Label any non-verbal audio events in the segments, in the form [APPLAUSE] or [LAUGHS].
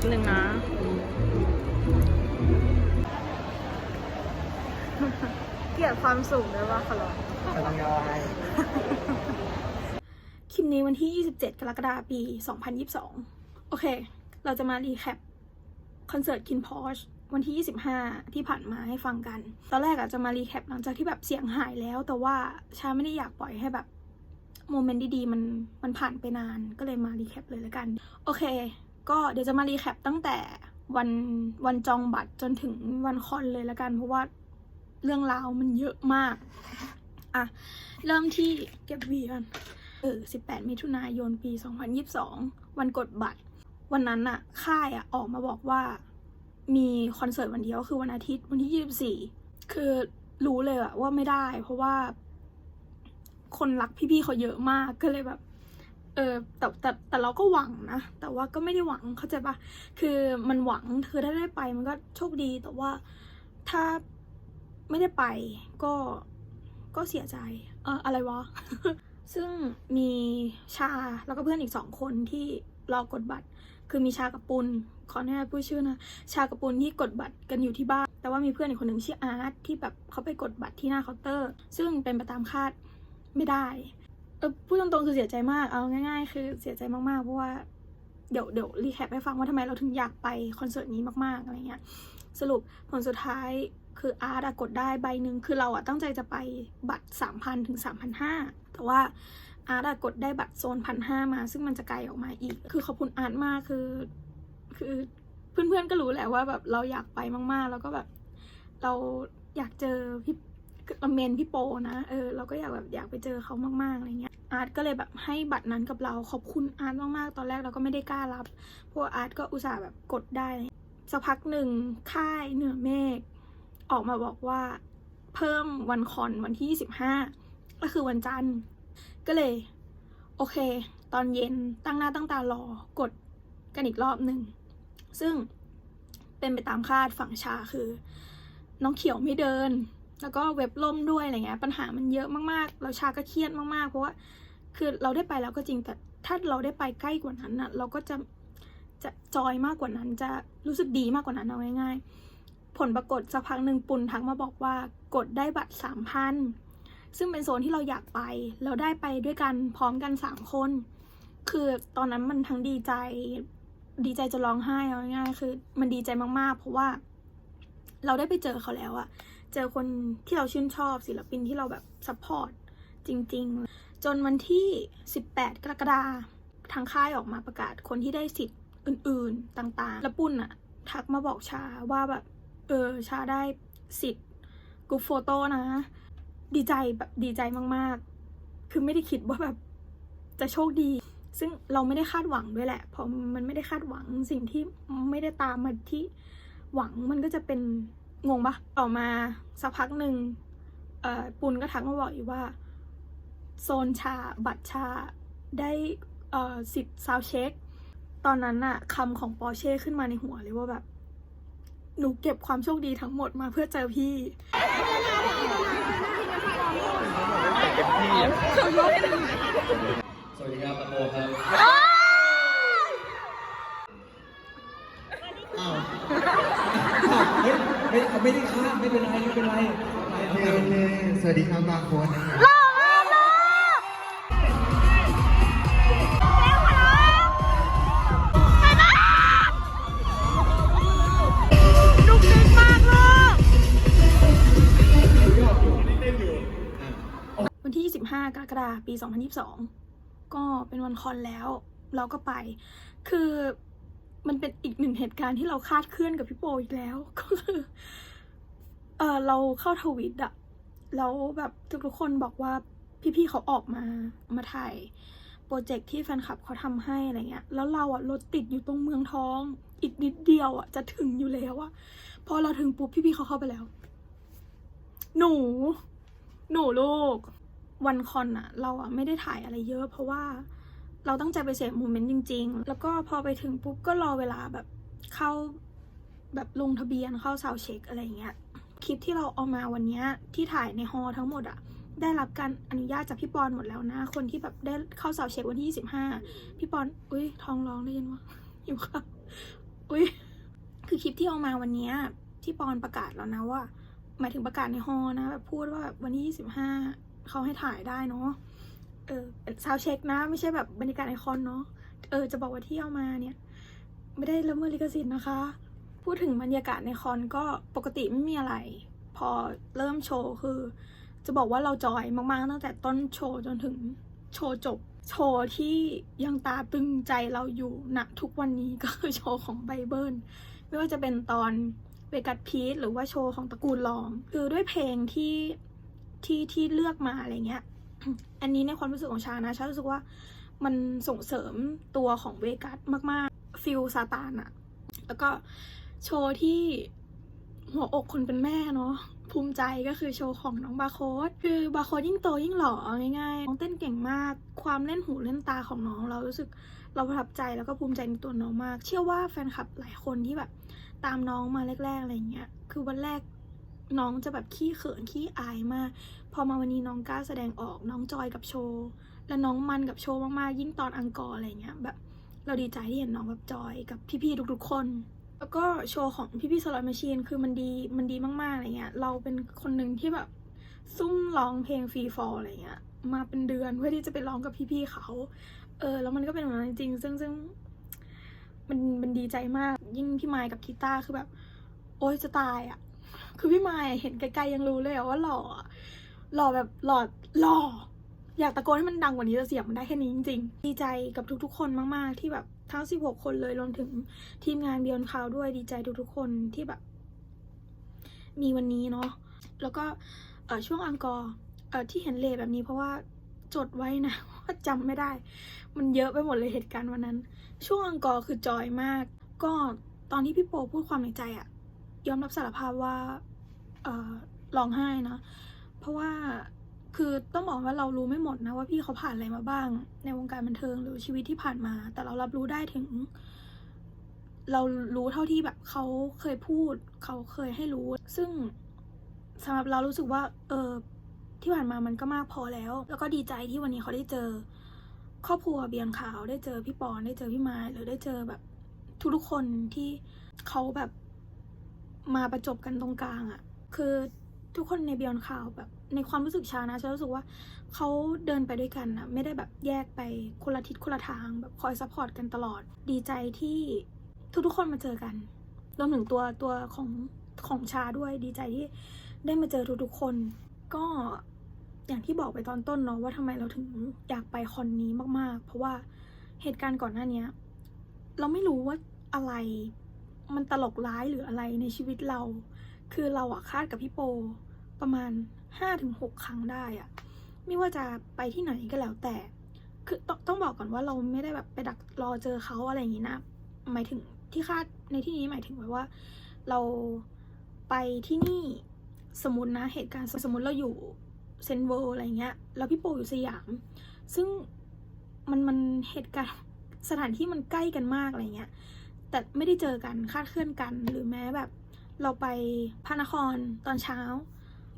บหนึ่งนะ เกลียดความสูงด้วยว่าขอร้องจะต้องย่อให้คลิปนี้วันที่ 27 กรกฎาคมปี 2022 โอเค เราจะมารีแคปคอนเสิร์ตคินพอชวันที่ 25 ที่ผ่านมาให้ฟังกัน ตอนแรกอะจะมารีแคปหลังจากที่แบบเสียงหายแล้ว แต่ว่าชาไม่ได้อยากปล่อยให้แบบโมเมนต์ดีๆ มันมันผ่านไปนานก็เลยมารีแคปเลยแล้วกัน โอเค ก็เดี๋ยวจะมารีแคปตั้งแต่วันวันจองบัตรจนถึงวันคอนเลยล้วกัน เพราะว่าเรื่องราวมันเยอะมาก อะ เริ่มที่เก็บวีกันเออ18 มิถุนายนปี 2022 วันกดบัตร วันนั้นอะค่ายอะออกมาบอกว่ามีคอนเสิร์ตวันเดียวคือวันอาทิตย์วันที่ 24 คือรู้เลยอะว่าไม่ได้ เพราะว่าคนรักพี่ๆเขาเยอะมากก็เลยแบบ ออแต่แต่แต่เราก็หวังนะ แต่ว่าก็ไม่ได้หวังเข้าใจปะคือมันหวังคือถ้าได้ไปมันก็โชคดีแต่ว่าถ้าไม่ได้ไปก็ก็เสียใจ เอออะไรวะ ซึ่งมีชาแล้วก็เพื่อนอีกสองคนที่รอกดบัตร คือมีชากับปุณขออนุญาตพูดชื่อนะ ชากับปุณที่กดบัตรกันอยู่ที่บ้าน แต่ว่ามีเพื่อนอีกคนหนึ่งชื่ออาร์ตที่แบบเขาไปกดบัตรที่หน้าเคาน์เตอร์ ซึ่งเป็นไปตามคาดไม่ได้ พูดตรงๆคือเสียใจมาก เอาง่ายๆ คือเสียใจมากๆ เพราะว่าเดี๋ยวเดี๋ยวรีแคปให้ฟังว่าทำไมเราถึงอยากไปคอนเสิร์ตนี้มากๆ อะไรเงี้ย สรุปผลสุดท้ายคืออาร์ตกดได้ใบหนึ่งคือเราอะตั้งใจจะไปบัตรสามพันถึงสามพันห้าแต่ว่าอาร์ตกดได้บัตรโซนพันห้ามา ซึ่งมันจะไกลออกมาอีก คือขอบคุณอาร์ตมากคือ คือเพื่อนๆก็รู้แหละว่าแบบเราอยากไปมากๆ แล้วก็แบบเราอยากเจอพี่ เมนพี่โปนะ เออเราก็อยากแบบอยากไปเจอเขามากๆอะไรเงี้ย อาร์ตก็เลยแบบให้บัตรนั้นกับเราขอบคุณอาร์ตมากๆ ตอนแรกเราก็ไม่ได้กล้ารับ พว่าอาร์ตก็อุตส่าห์แบบกดได้ สักพักหนึ่งค่ายเหนือเมฆออกมาบอกว่าเพิ่มวันคอนวันที่ 25 ก็คือวันจันทร์ ก็เลย โอเค ตอนเย็นตั้งหน้าตั้งตารอกดกันอีกรอบหนึ่ง ซึ่งเป็นไปตามคาดฝั่งชาคือ น้องเขียวไม่เดิน แล้วก็เว็บล่มด้วยอะไรเงี้ยปัญหามันเยอะมากๆ เราชาก็เครียดมากๆ เพราะว่าคือเราได้ไปแล้วก็จริงแต่ถ้าเราได้ไปใกล้กว่านั้นน่ะเราก็จะจะจอยมากกว่านั้น จะรู้สึกดีมากกว่านั้นเอาง่ายๆ ผลปรากฏสักพักหนึ่งปุณทักมาบอกว่ากดได้บัตรสามพันซึ่งเป็นโซนที่เราอยากไป เราได้ไปด้วยกันพร้อมกันสามคน คือตอนนั้นมันทั้งดีใจ ดีใจจะร้องไห้เอาง่ายๆคือ มันดีใจมากๆ เพราะว่า เราได้ไปเจอเขาแล้วอะ เจอคนที่เราชื่นชอบศิลปินที่เราแบบซัพพอร์ตจริง ๆ จนวันที่ 18 กรกฎาคมทางค่ายออกมาประกาศคนที่ได้สิทธิ์อื่น ๆ ต่าง ๆ แล้วปุ่นอะทักมาบอกชาว่าแบบ เออ ชาได้สิทธิ์กรุ๊ปโฟโต้นะ ดีใจแบบดีใจมาก ๆ คือไม่ได้คิดว่าแบบจะโชคดี ซึ่งเราไม่ได้คาดหวังด้วยแหละ เพราะมันไม่ได้คาดหวังสิ่งที่ไม่ได้ตามมาที่หวังมันก็จะเป็น งงปะต่อมาสักพักหนึ่งเอ่อปุนก็ทักมาบอกอีกว่า โซนชาบัตรชาได้เอ่อสิทธิ์ซาวเช็ค ตอนนั้นอะคำของปอร์เช่ขึ้นมาในหัวเลยว่าแบบ หนูเก็บความโชคดีทั้งหมดมาเพื่อเจอพี่เต็มที่อะสวัสดีครับปะโมครับ ไม่เขาไม่ได้ข้ามไม่เป็นไรไม่เป็นไรโอเคโอเคสวัสดีครับบางคนนะครับวันที่ 25 กรกฎาคม ปี 2022 ก็เป็นวันคอนแล้ว เราก็ไป คือ มันเป็นอีกหนึ่งเหตุการณ์ที่เราคาดเคลื่อนกับพี่โปอีกแล้ว ก็คือ เออเราเข้าทวิตอะแล้วแบบทุกๆคนบอกว่าพี่ๆเขาออกมามาถ่ายโปรเจกต์ที่แฟนคลับเขาทำให้อะไรเงี้ย แล้วเราอะรถติดอยู่ตรงเมืองทอง อีกนิดเดียวอะจะถึงอยู่แล้วอะพอเราถึงปุ๊บพี่ๆเขาเข้าไปแล้ว หนู หนูลูกวันคอนอะเราอะไม่ได้ถ่ายอะไรเยอะ เพราะว่า เราตั้งใจไปเสพโมเมนต์จริง ๆ แล้วก็พอไปถึงปุ๊บก็รอเวลาแบบเข้าแบบลงทะเบียนเข้าซาวเช็คอะไรเงี้ย คลิปที่เราเอามาวันเนี้ยที่ถ่ายในฮอล์ทั้งหมดอะได้รับการอนุญาตจากพี่ปอนหมดแล้วนะ คนที่แบบได้เข้าซาวเช็ควันที่ 25 พี่ปอน อุ้ยท้องร้องได้ยินวะอยู่ค่ะอุ้ยคือคลิปที่เอามาวันเนี้ยที่ปอนประกาศแล้วนะว่า หมายถึงประกาศในฮอลนะแบบพูดว่าแบบวันที่ยี่สิบห้าเขาให้ถ่ายได้เนาะ เออซาวเช็คนะ ไม่ใช่แบบบรรยากาศไอคอนเนาะเออจะบอกว่าที่เอามาเนี่ย ไม่ได้ละเมิดลิขสิทธิ์นะคะ พูดถึงบรรยากาศในคอนก็ปกติไม่มีอะไร พอเริ่มโชว์คือ จะบอกว่าเราจอยมากๆตั้งแต่ต้นโชว์จนถึงโชว์จบ โชว์ที่ยังตาตึงใจเราอยู่ณทุกวันนี้ก็คือโชว์ของไบเบิลไม่ว่าจะเป็นตอนเวกัสพีทหรือว่าโชว์ของตระกูลลองคือด้วยเพลงที่ที่ที่เลือกมาอะไรเงี้ย อันนี้ในความรู้สึกของชานะชารู้สึกว่ามันส่งเสริมตัวของเวกัสมาก ๆ ฟิลซาตานอะแล้วก็โชว์ที่หัวอกคนเป็นแม่เนาะภูมิใจก็คือโชว์ของน้องบาโคสคือบาโคสยิ่งโตยิ่งหล่อง่ายๆน้องเต้นเก่งมาก ความเล่นหูเล่นตาของน้องเรารู้สึกเราประทับใจแล้วก็ภูมิใจในตัวน้องมาก เชื่อว่าแฟนคลับหลายคนที่แบบตามน้องมาแรกๆอะไรเงี้ยคือวันแรก น้องจะแบบขี้เขินขี้อายมาก พอมาวันนี้น้องกล้าแสดงออกน้องจอยกับโชว์และน้องมันกับโชว์มากๆยิ่งตอนอังกอร์อะไรเงี้ยแบบเราดีใจที่เห็นน้องแบบจอยกับพี่ๆทุกๆคน แล้วก็โชว์ของพี่ๆสลอตมชชีนคือมันดีมันดีมากๆอะไรเงี้ยเราเป็นคนหนึ่งที่แบบซุ่มร้องเพลงฟรีฟอร์อะไรเงี้ยมาเป็นเดือนเพื่อที่จะไปร้องกับพี่ๆเขา เออแล้วมันก็เป็นแบบนั้นจริง ซึ่งซึ่งมันมันดีใจมากยิ่งพี่ไมค์กับทิต้าคือแบบ โอ๊ยจะตายอะ่ะ คือพี่มค์เห็นไกลๆยังรู้เลยว่าหล่อ หล่อแบบหล่อหล่อ อยากตะโกนให้มันดังกว่านี้แต่เสียงมันได้แค่นี้จริงๆ ดีใจกับทุกๆ คนมากๆ ที่แบบทั้ง 16 คนเลยรวมถึงทีมงานเบียนคาวด้วยดีใจทุกๆ คนที่แบบ มีวันนี้เนาะ แล้วก็เช่วงอังกอร์ที่เห็นเลทแบบนี้เพราะว่าจดไว้นะว่าจำไม่ได้ มันเยอะไปหมดเลยเหตุการณ์วันนั้น ช่วงอังกอร์คือจอยมาก ก็ตอนที่พี่โปพูดความในใจอะยอมรับสารภาพว่า ร้องไห้นะ เพราะว่าคือต้องบอกว่าเรารู้ไม่หมดนะว่าพี่เขาผ่านอะไรมาบ้าง ในวงการบันเทิงหรือชีวิตที่ผ่านมา แต่เรารับรู้ได้ถึง เรารู้เท่าที่แบบเขาเคยพูด เขาเคยให้รู้ ซึ่งสำหรับเรารู้สึกว่า เออที่ผ่านมามันก็มากพอแล้ว แล้วก็ดีใจที่วันนี้เขาได้เจอ ครอบครัวเบียงขาวได้เจอพี่ปอนได้เจอพี่ไม้หรือได้เจอแบบทุกๆคนที่เขาแบบมาประจบกันตรงกลางอะ่ะ คือทุกคนในเบียงขาวแบบ ในความรู้สึกชานะฉันรู้สึกว่าเขาเดินไปด้วยกันนะไม่ได้แบบแยกไปคนละทิศคนละทางแบบคอยซัพพอร์ตกันตลอดดีใจที่ทุกๆคนมาเจอกันรวมถึงตัวตัวของของชาด้วยดีใจที่ได้มาเจอทุกๆคน ก็อย่างที่บอกไปตอนต้นเนาะว่าทำไมเราถึงอยากไปคอนนี้มาก ๆ เพราะว่าเหตุการณ์ก่อนหน้าเนี้ยเราไม่รู้ว่าอะไรมันตลกร้ายหรืออะไรในชีวิตเรา คือเราอะคาดกับพี่โปประมาณห้าถึงหกครั้งได้อะไม่ว่าจะไปที่ไหนก็แล้วแต่ คือต้องต้องบอกก่อนว่าเราไม่ได้แบบไปดักรอเจอเขาอะไรอย่างนี้นะ หมายถึงที่คาดในที่นี้หมายถึงไว้ว่า เราไปที่นี่สมมตินะเหตุการณ์สมมติเราอยู่เซนเวอร์อะไรเงี้ย แล้วพี่โปอยู่สยาม ซึ่งมันมันเหตุการณ์สถานที่มันใกล้กันมากอะไรเงี้ย แต่ไม่ได้เจอกันคาดเคลื่อนกันหรือแม้แบบ เราไปพระนครตอนเช้า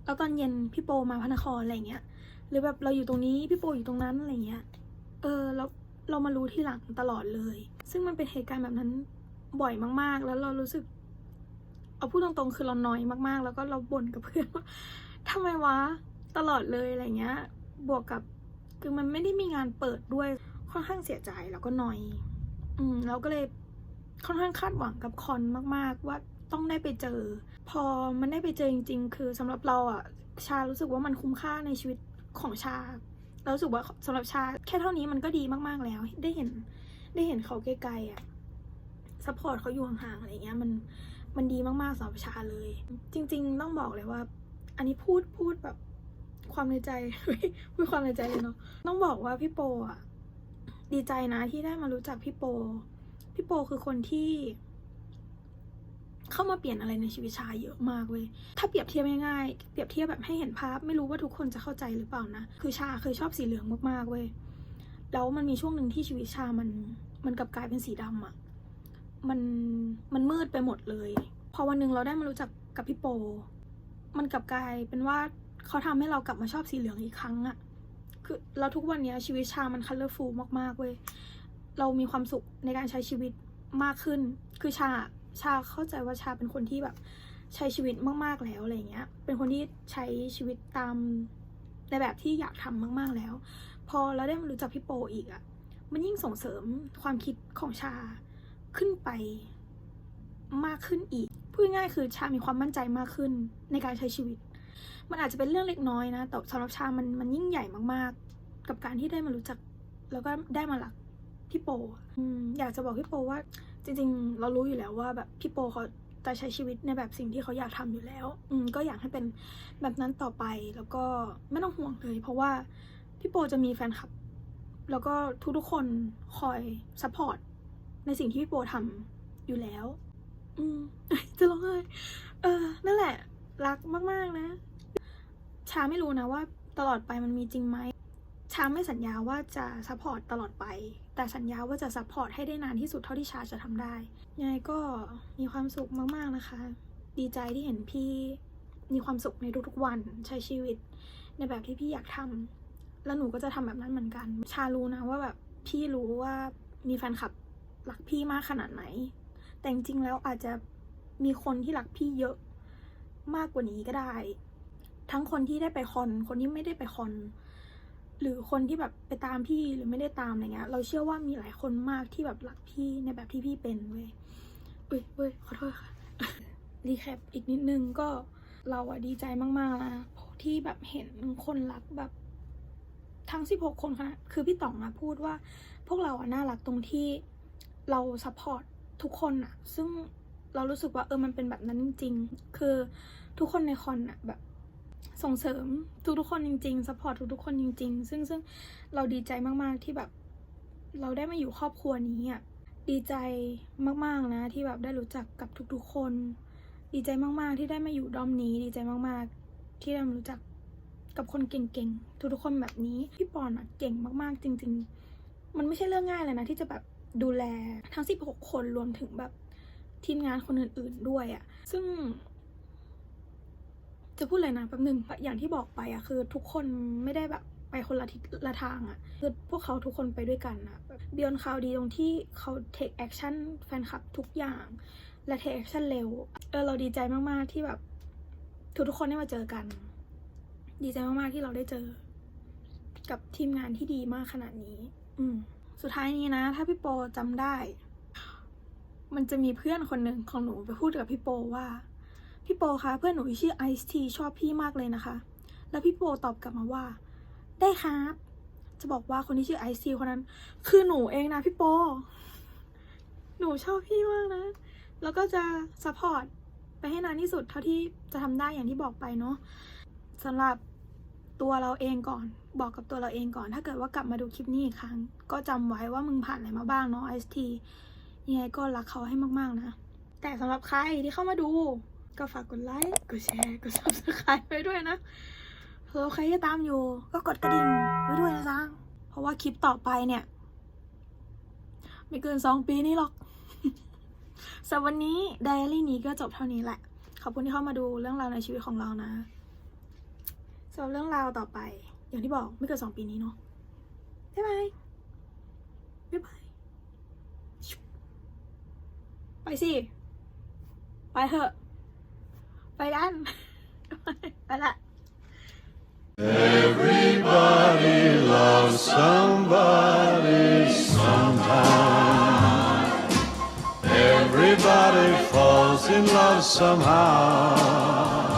แล้วตอนเย็นพี่โปมาพระนครอะไรเงี้ย หรือแบบเราอยู่ตรงนี้พี่โปอยู่ตรงนั้นอะไรเงี้ย เออเราเรามารู้ที่หลังตลอดเลย ซึ่งมันเป็นเหตุการณ์แบบนั้นบ่อยมาก ๆ แล้วเรารู้สึก เอาพูดตรงๆ คือเราน้อยมากๆ แล้วก็เราบ่นกับเพื่อนว่าทำไมวะตลอดเลยอะไรเงี้ย บวกกับคือมันไม่ได้มีงานเปิดด้วยค่อนข้างเสียใจแล้วก็น้อย อืมเราก็เลยค่อนข้างคาดหวังกับคอนมาก ๆ ว่า ต้องได้ไปเจอ พอมันได้ไปเจอจริง ๆ คือสำหรับเราอะชารู้สึกว่ามันคุ้มค่าในชีวิตของชาเรารู้สึกว่าสำหรับชาแค่เท่านี้มันก็ดีมากๆแล้ว ได้เห็นได้เห็นเขาไกลๆอะซัพพอร์ตเขาอยู่ห่างๆอะไรเงี้ยมันมันดีมากๆสำหรับชาเลย จริง ๆ ต้องบอกเลยว่า อันนี้พูดพูดแบบความในใจพูดความในใจเลยเนาะต้องบอกว่าพี่โปอะดีใจนะที่ได้มารู้จักพี่โป พี่โปคือคนที่ เข้ามาเปลี่ยนอะไรในชีวิตชาเยอะมากเว้ยถ้าเปรียบเทียบง่ายๆเปรียบเทียบแบบให้เห็นภาพ ไม่รู้ว่าทุกคนจะเข้าใจหรือเปล่านะคือชาเคยชอบสีเหลืองมากๆเว้ยแล้วมันมีช่วงหนึ่งที่ชีวิตชามันมันกลับกลายเป็นสีดำอะมันมันมืดไปหมดเลย พอวันหนึ่งเราได้มารู้จักกับพี่โป มันกลับกลายเป็นว่าเขาทำให้เรากลับมาชอบสีเหลืองอีกครั้งอะคือแล้วทุกวันนี้ชีวิตชามันคัลเลอร์ฟูลมากๆเว้ยเรามีความสุขในการใช้ชีวิตมากขึ้น คือชา ชาเข้าใจว่าชาเป็นคนที่แบบใช้ชีวิตมาก ๆ แล้วอะไรเงี้ย เป็นคนที่ใช้ชีวิตตามในแบบที่อยากทำมาก ๆ แล้ว พอเราได้มารู้จักพี่โปอีกอะมันยิ่งส่งเสริมความคิดของชาขึ้นไปมากขึ้นอีก พูดง่ายคือชามีความมั่นใจมากขึ้นในการใช้ชีวิต มันอาจจะเป็นเรื่องเล็กน้อยนะ แต่สำหรับชามันมันยิ่งใหญ่มากๆ กับการที่ได้มารู้จัก แล้วก็ได้มารักพี่โปออยากจะบอกพี่โปว่า จริงๆ เรารู้อยู่แล้วว่าแบบพี่โปเขาจะใช้ชีวิตในแบบสิ่งที่เขาอยากทำอยู่แล้ว อืมก็อยากให้เป็นแบบนั้นต่อไปแล้วก็ไม่ต้องห่วงเลย เพราะว่าพี่โปจะมีแฟนคลับ แล้วก็ทุกๆคนคอยซัพพอร์ตในสิ่งที่พี่โปทำอยู่แล้ว อืมจะร้องไห้เออ นั่นแหละ รักมากๆนะ ชาไม่รู้นะว่าตลอดไปมันมีจริงไหมชาไม่สัญญาว่าจะซัพพอร์ตตลอดไป แต่สัญญาว่าจะซัพพอร์ตให้ได้นานที่สุดเท่าที่ชาจะทำได้ ยังไงก็มีความสุขมากๆนะคะ ดีใจที่เห็นพี่มีความสุขในทุกๆวันใช้ชีวิต ในแบบที่พี่อยากทำแล้วหนูก็จะทำแบบนั้นเหมือนกัน ชารู้นะว่าแบบพี่รู้ว่ามีแฟนคลับรักพี่มากขนาดไหน แต่จริงๆแล้วอาจจะมีคนที่รักพี่เยอะมากกว่านี้ก็ได้ ทั้งคนที่ได้ไปคอน คนที่ไม่ได้ไปคอน หรือคนที่แบบไปตามพี่หรือไม่ได้ตามอะไรเงี้ย เราเชื่อว่ามีหลายคนมากที่แบบรักพี่ในแบบที่พี่เป็นเว้ยเอ้ยเว้ยขอโทษค่ะรีแคปอีกนิดนึงก็เราอะดีใจมากๆนะที่แบบเห็นคนรักแบบทั้ง 16 คนค่ะคือพี่ต๋องอะพูดว่า พวกเราอะน่ารักตรงที่เราซัพพอร์ตทุกคนอะซึ่งเรารู้สึกว่าเออมันเป็นแบบนั้นจริงๆคือทุกคนในคอนอะแบบ ส่งเสริมทุกๆคนจริงๆซัพพอร์ตทุกๆคนจริง ๆ ซึ่งซึ่งเราดีใจมากๆที่แบบเราได้มาอยู่ครอบครัวนี้อะดีใจมากๆนะที่แบบได้รู้จักกับทุกๆคน ดีใจมากๆที่ได้มาอยู่ดอมนี้ ดีใจมากๆ ที่ได้มารู้จักกับคนเก่งๆ ทุกๆคนแบบนี้พี่ปอนอะเก่งมากๆ จริง ๆ มันไม่ใช่เรื่องง่ายเลยนะที่จะแบบดูแลทั้ง 16 คนรวมถึงแบบทีมงานคนอื่น ๆด้วยอะ ซึ่ง จะพูดเลยนะแป๊บนึงอย่างที่บอกไปอะคือ ทุกคนไม่ได้แบบไปคนละทิศละทางอะคือพวกเขาทุกคนไปด้วยกันอะเบียนข่าวดีตรงที่เขา take action แฟนคลับทุกอย่าง และ take action เร็วเออเราดีใจมากๆที่แบบทุกทุกคนได้มาเจอกัน ดีใจมากๆที่เราได้เจอ กับทีมงานที่ดีมากขนาดนี้ อืมสุดท้ายนี้นะ ถ้าพี่โปจำได้ มันจะมีเพื่อนคนหนึ่งของหนูไปพูดกับพี่โปว่า พี่โปคะเพื่อนหนูที่ชื่อไอซ์ทีชอบพี่มากเลยนะคะ แล้วพี่โปตอบกลับมาว่า ได้ครับ จะบอกว่าคนที่ชื่อไอซ์ทีคนนั้น คือหนูเองนะพี่โป หนูชอบพี่มากนะ แล้วก็จะซัพพอร์ตไปให้นานที่สุดเท่าที่จะทำได้อย่างที่บอกไปเนาะสำหรับตัวเราเองก่อนบอกกับตัวเราเองก่อน ถ้าเกิดว่ากลับมาดูคลิปนี้อีกครั้ง ก็จำไว้ว่ามึงผ่านอะไรมาบ้างเนาะไอซ์ทียังไงก็รักเขาให้มากๆนะ แต่สำหรับใครที่เข้ามาดู ก็ฝากกดไลค์กดแชร์กด subscribe ไปด้วยนะเผื่อใครที่ตามอยู่ ก็กดกระดิ่งไว้ด้วยนะจ๊ะเพราะว่าคลิปต่อไปเนี่ย ไม่เกินสองปีนี้หรอกสำหรับวันนี้ไดอารี่นี้ก็จบเท่านี้แหละ ขอบคุณที่เข้ามาดูเรื่องราวในชีวิตของเรานะสำหรับเรื่องราวต่อไป อย่างที่บอกไม่เกินสองปีนี้เนาะบ๊ายบายบ๊ายบายไปสิ ไปเถอะ ไปกัน ไปละ [LAUGHS] Everybody loves somebody sometime. Everybody falls in love somehow.